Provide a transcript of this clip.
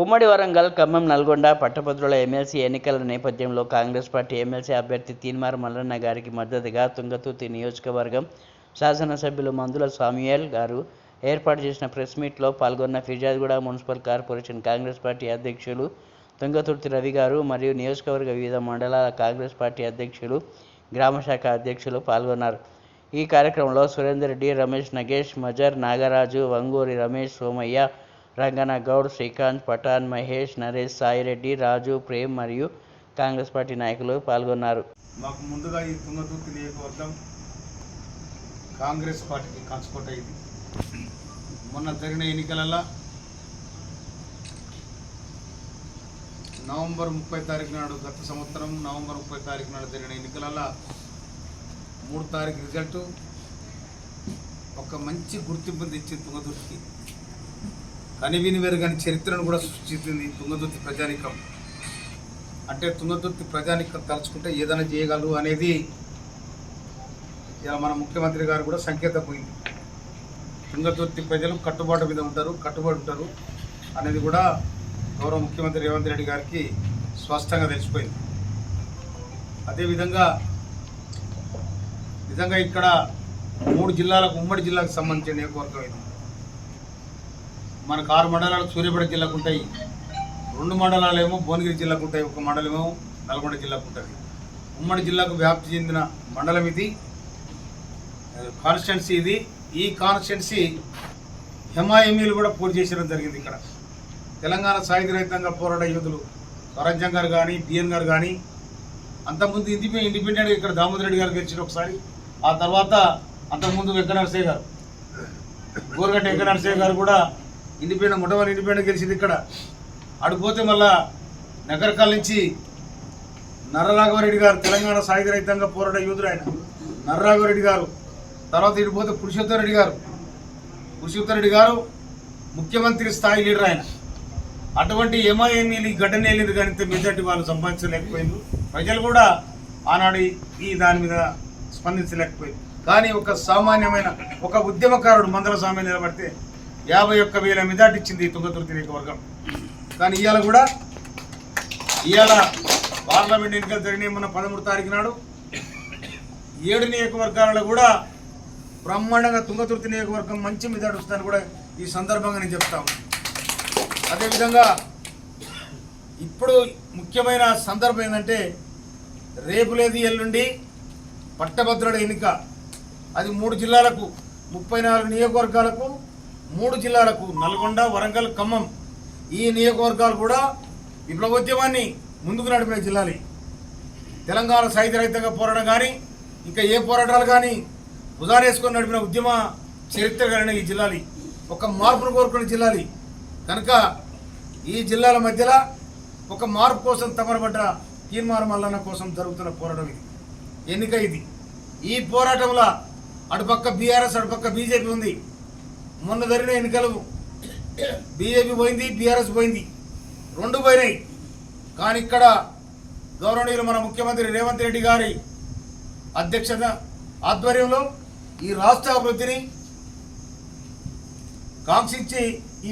ఉమ్మడి వరంగల్ ఖమ్మం నల్గొండ పట్టభద్రుల ఎమ్మెల్సీ ఎన్నికల నేపథ్యంలో కాంగ్రెస్ పార్టీ ఎమ్మెల్సీ అభ్యర్థి తీన్మార్ మల్లన్న గారికి మద్దతుగా తుంగతుర్తి నియోజకవర్గం శాసనసభ్యులు మందుల సామ్యుయల్ గారు ఏర్పాటు చేసిన ప్రెస్ మీట్లో పాల్గొన్న Peerzadiguda municipal corporation Congress party అధ్యక్షులు తుంగతుర్తి రవి గారు మరియు నియోజకవర్గ వివిధ మండలాల కాంగ్రెస్ పార్టీ అధ్యక్షులు గ్రామశాఖ అధ్యక్షులు పాల్గొన్నారు. ఈ కార్యక్రమంలో సురేందర్ రెడ్డి రమేష్ నగేష్ మజర్ నాగరాజు వంగూరి రమేష్ సోమయ్య రంగన గౌడ్ శ్రీకాంత్ పఠాన్ మహేష్ నరేష్ సాయిరెడ్డి రాజు ప్రేమ్ మరియు కాంగ్రెస్ పార్టీ నాయకులు పాల్గొన్నారు. మాకు ముందుగా ఈ తుంగతుర్తి నియోజకవర్గం కాంగ్రెస్ పార్టీకి కంచుకోట ఇది మొన్న జరిగిన ఎన్నికలలో నవంబర్ ముప్పై తారీఖు నాడు గత సంవత్సరం నవంబర్ ముప్పై తారీఖు నాడు జరిగిన ఎన్నికలలో మూడు తారీఖు రిజల్ట్ ఒక మంచి గుర్తింపుని తెచ్చింది తుంగతుర్తికి కనివిని వెరుగని చరిత్రను కూడా సృష్టించింది తుంగతుర్తి ప్రజానికం. అంటే తుంగతుర్తి ప్రజానికం తలుచుకుంటే ఏదైనా చేయగలరు అనేది ఇలా మన ముఖ్యమంత్రి గారు కూడా సంకేతం పోయింది. తుంగతుర్తి ప్రజలు కట్టుబాటు మీద ఉంటారు కట్టుబడి ఉంటారు అనేది కూడా గౌరవ ముఖ్యమంత్రి రేవంత్ రెడ్డి గారికి స్పష్టంగా తెలిసిపోయింది. అదేవిధంగా నిజంగా ఇక్కడ మూడు జిల్లాలకు ఉమ్మడి జిల్లాకు సంబంధించిన నియోజకవర్గం ఇది. మనకు ఆరు మండలాలు సూర్యాపేట జిల్లాకు ఉంటాయి. రెండు మండలాలేమో భువనగిరి జిల్లాకు ఉంటాయి. ఒక మండలమేమో నల్గొండ జిల్లాకు ఉంటుంది. ఉమ్మడి జిల్లాకు వ్యాప్తి చెందిన మండలం ఇది. కాన్స్టిట్యున్సీ ఇది. ఈ కాన్స్టిట్యున్సీ హిమాయమీలు కూడా పూర్తి చేసడం జరిగింది ఇక్కడ. తెలంగాణ సాయుధ రహితంగా పోరాట యోధులు స్వరాజ్యం గారు కానీ బిఎన్ గారు కానీ అంతకుముందు ఇండిపెండెంట్ ఇండిపెండెంట్గా ఇక్కడ దామోదర్ రెడ్డి గారు గెలిచిన ఒకసారి. ఆ తర్వాత అంతకుముందు వెంకట నరసయ్య గారు గోరగట్ట వెంకట నరసయ్య గారు కూడా ఇండిపెండెంట్ మొట్టమొదటి ఇండిపెండెంట్ గెలిచింది ఇక్కడ. అడిపోతే మళ్ళా నగరకాల నుంచి నర్రరాఘవరెడ్డి గారు తెలంగాణ సాయుధ రైతంగా పోరాట యోధుడు ఆయన. నర్రరాఘవరెడ్డి గారు. తర్వాత ఇడిపోతే పురుషోత్తరెడ్డి గారు. పురుషోత్తరెడ్డి గారు ముఖ్యమంత్రి స్థాయి లీడర్ ఆయన. అటువంటి ఎంఐఎంఈని గడ్డనేలేదు కానీ మెజార్టీ వాళ్ళు సంపాదించలేకపోయింది ప్రజలు కూడా ఆనాడు ఈ- ఈ దాని మీద స్పందించలేకపోయింది కానీ ఒక సామాన్యమైన ఒక ఉద్యమకారుడు మందల స్వామి నిలబడితే యాభై ఒక్క వేల మెజార్టీ ఇచ్చింది ఈ తుంగతుర్తి నియోజకవర్గం. కానీ ఇవాళ కూడా ఇవాళ పార్లమెంట్ ఎన్నికలు జరిగినాయి మొన్న పదమూడు తారీఖు నాడు. ఏడు నియోజకవర్గాలలో కూడా బ్రహ్మాండంగా తుంగతుర్తి నియోజకవర్గం మంచి మెజార్టీ వస్తుందని కూడా ఈ సందర్భంగా నేను చెప్తాను అదేవిధంగా ఇప్పుడు ముఖ్యమైన సందర్భం ఏంటంటే రేపు లేదు ఎల్లుండి పట్టభద్రుడు ఎన్నిక. అది మూడు జిల్లాలకు ముప్పై నాలుగు నియోజకవర్గాలకు మూడు జిల్లాలకు నల్గొండ వరంగల్ ఖమ్మం ఈ నియోజకవర్గాలు కూడా విప్లవోద్యమాన్ని ముందుకు నడిపిన జిల్లాలే. తెలంగాణ సాహిత్య రహితంగా పోరాటం కానీ ఇంకా ఏ పోరాటాలు కానీ ఉదారేసుకొని నడిపిన ఉద్యమ చరిత్ర కలిగిన ఈ జిల్లాలి. ఒక మార్పును కోరుకున్న జిల్లాలి. కనుక ఈ జిల్లాల మధ్యలో ఒక మార్పు కోసం తమరబడ్డ తీర్మానం మల్లన్న కోసం జరుగుతున్న పోరాటం ఇది. ఎన్నిక ఇది. ఈ పోరాటంలో అటుపక్క బీఆర్ఎస్ అటుపక్క బీజేపీ ఉంది. మొన్న జరిగిన ఎన్నికలు బీజేపీ పోయింది బీఆర్ఎస్ పోయింది. రెండు పోయినాయి. కానీ ఇక్కడ గౌరవనీయులు మన ముఖ్యమంత్రి రేవంత్ రెడ్డి గారి అధ్యక్షత ఆధ్వర్యంలో ఈ రాష్ట్ర అభివృద్ధిని కాంక్షించి ఈ